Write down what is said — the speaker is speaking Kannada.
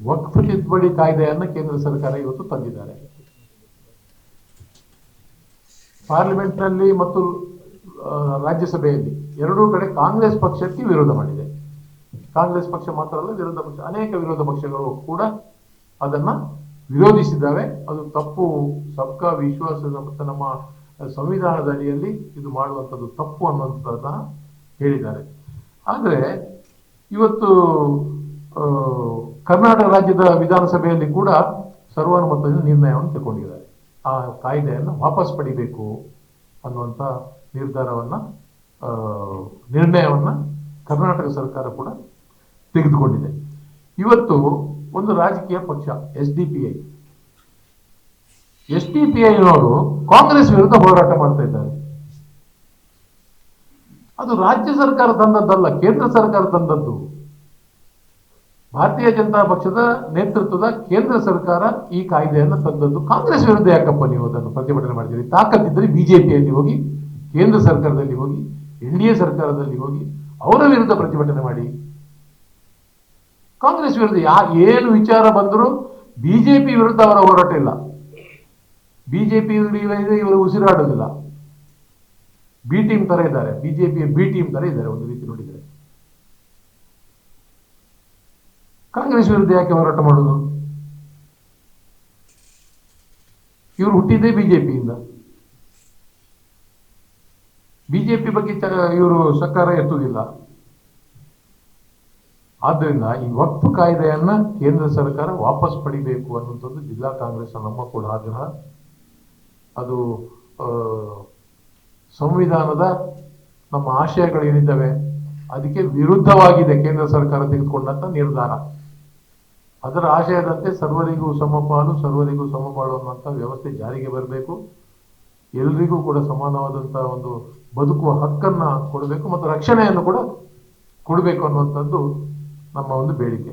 ವಕ್ಫ್ ತಿದ್ದುಪಡಿ ಕಾಯ್ದೆಯನ್ನು ಕೇಂದ್ರ ಸರ್ಕಾರ ಇವತ್ತು ತಂದಿದ್ದಾರೆ. ಪಾರ್ಲಿಮೆಂಟ್ನಲ್ಲಿ ಮತ್ತು ರಾಜ್ಯಸಭೆಯಲ್ಲಿ ಎರಡೂ ಕಡೆ ಕಾಂಗ್ರೆಸ್ ಪಕ್ಷಕ್ಕೆ ವಿರೋಧ ಮಾಡಿದೆ. ಕಾಂಗ್ರೆಸ್ ಪಕ್ಷ ಮಾತ್ರ ಅಲ್ಲ, ವಿರೋಧ ಪಕ್ಷ, ಅನೇಕ ವಿರೋಧ ಪಕ್ಷಗಳು ಕೂಡ ಅದನ್ನ ವಿರೋಧಿಸಿದ್ದಾವೆ. ಅದು ತಪ್ಪು ಸಬ್ಕಾ ವಿಶ್ವಾಸದ ಮತ್ತು ನಮ್ಮ ಸಂವಿಧಾನದ ಅಡಿಯಲ್ಲಿ ಇದು ಮಾಡುವಂಥದ್ದು ತಪ್ಪು ಅನ್ನುವಂಥದ್ದನ್ನು ಹೇಳಿದ್ದಾರೆ. ಆದರೆ ಇವತ್ತು ಕರ್ನಾಟಕ ರಾಜ್ಯದ ವಿಧಾನಸಭೆಯಲ್ಲಿ ಕೂಡ ಸರ್ವಾನುಮತದಿಂದ ನಿರ್ಣಯವನ್ನು ತಗೊಂಡಿದ್ದಾರೆ ಆ ಕಾಯ್ದೆಯನ್ನು ವಾಪಸ್ ಪಡಿಬೇಕು ಅನ್ನುವಂಥ ನಿರ್ಧಾರವನ್ನ ನಿರ್ಣಯವನ್ನು ಕರ್ನಾಟಕ ಸರ್ಕಾರ ಕೂಡ ತೆಗೆದುಕೊಂಡಿದೆ. ಇವತ್ತು ಒಂದು ರಾಜಕೀಯ ಪಕ್ಷ, S D P I. S D P ಐನವರು Congress ವಿರುದ್ಧ ಹೋರಾಟ ಮಾಡ್ತಾ ಇದ್ದಾರೆ. ಅದು ರಾಜ್ಯ ಸರ್ಕಾರ ತಂದದ್ದಲ್ಲ, ಕೇಂದ್ರ ಸರ್ಕಾರ ತಂದದ್ದು. ಭಾರತೀಯ ಜನತಾ ಪಕ್ಷದ ನೇತೃತ್ವದ ಕೇಂದ್ರ ಸರ್ಕಾರ ಈ ಕಾಯ್ದೆಯನ್ನು ತಂದದ್ದು. ಕಾಂಗ್ರೆಸ್ ವಿರುದ್ಧ ಯಾಕಪ್ಪ ನೀವು ಅದನ್ನು ಪ್ರತಿಭಟನೆ ಮಾಡಿದ್ದೀರಿ? ತಾಕತ್ತಿದ್ದರೆ ಬಿಜೆಪಿಯಲ್ಲಿ ಹೋಗಿ, ಕೇಂದ್ರ ಸರ್ಕಾರದಲ್ಲಿ ಹೋಗಿ, ಎನ್ ಡಿ ಎ ಸರ್ಕಾರದಲ್ಲಿ ಹೋಗಿ ಅವರ ವಿರುದ್ಧ ಪ್ರತಿಭಟನೆ ಮಾಡಿ. ಕಾಂಗ್ರೆಸ್ ವಿರುದ್ಧ ಯಾ, ಏನು ವಿಚಾರ ಬಂದರೂ ಬಿಜೆಪಿ ವಿರುದ್ಧ ಅವರ ಹೋರಾಟ ಇಲ್ಲ. ಬಿಜೆಪಿ ಇವರು ಉಸಿರಾಡೋದಿಲ್ಲ ಬಿ ಟೀಮ್ ತರ ಇದ್ದಾರೆ. ಬಿಜೆಪಿಯ ಬಿ ಟೀಮ್ ತರ ಇದ್ದಾರೆ ಒಂದು ರೀತಿ ನೋಡಿದರೆ. ಕಾಂಗ್ರೆಸ್ ವಿರುದ್ಧ ಯಾಕೆ ಹೋರಾಟ ಮಾಡೋದು? ಇವರು ಹುಟ್ಟಿದ್ದೇ ಬಿಜೆಪಿಯಿಂದ. ಬಿಜೆಪಿ ಬಗ್ಗೆ ಇವರು ಸರ್ಕಾರ ಎತ್ತುವುದಿಲ್ಲ ಆದ್ದರಿಂದ ಈ ವಕ್ಫ್ ಕಾಯ್ದೆಯನ್ನ ಕೇಂದ್ರ ಸರ್ಕಾರ ವಾಪಸ್ ಪಡಿಬೇಕು ಅನ್ನುವಂಥದ್ದು ಜಿಲ್ಲಾ ಕಾಂಗ್ರೆಸ್ ನಮ್ಮ ಕೂಡ ಆಗ್ರಹ. ಅದು ಸಂವಿಧಾನದ ನಮ್ಮ ಆಶಯಗಳೇನಿದ್ದಾವೆ ಅದಕ್ಕೆ ವಿರುದ್ಧವಾಗಿದೆ ಕೇಂದ್ರ ಸರ್ಕಾರ ತೆಗೆದುಕೊಂಡಂತ ನಿರ್ಧಾರ. ಅದರ ಆಶಯದಂತೆ ಸರ್ವರಿಗೂ ಸಮಪಾಲು ಸರ್ವರಿಗೂ ಸಮಪಾಲು ಅನ್ನುವಂಥ ವ್ಯವಸ್ಥೆ ಜಾರಿಗೆ ಬರಬೇಕು. ಎಲ್ರಿಗೂ ಕೂಡ ಸಮಾನವಾದಂಥ ಒಂದು ಬದುಕುವ ಹಕ್ಕನ್ನು ಕೊಡಬೇಕು ಮತ್ತು ರಕ್ಷಣೆಯನ್ನು ಕೂಡ ಕೊಡಬೇಕು ಅನ್ನುವಂಥದ್ದು ನಮ್ಮ ಒಂದು ಬೇಡಿಕೆ.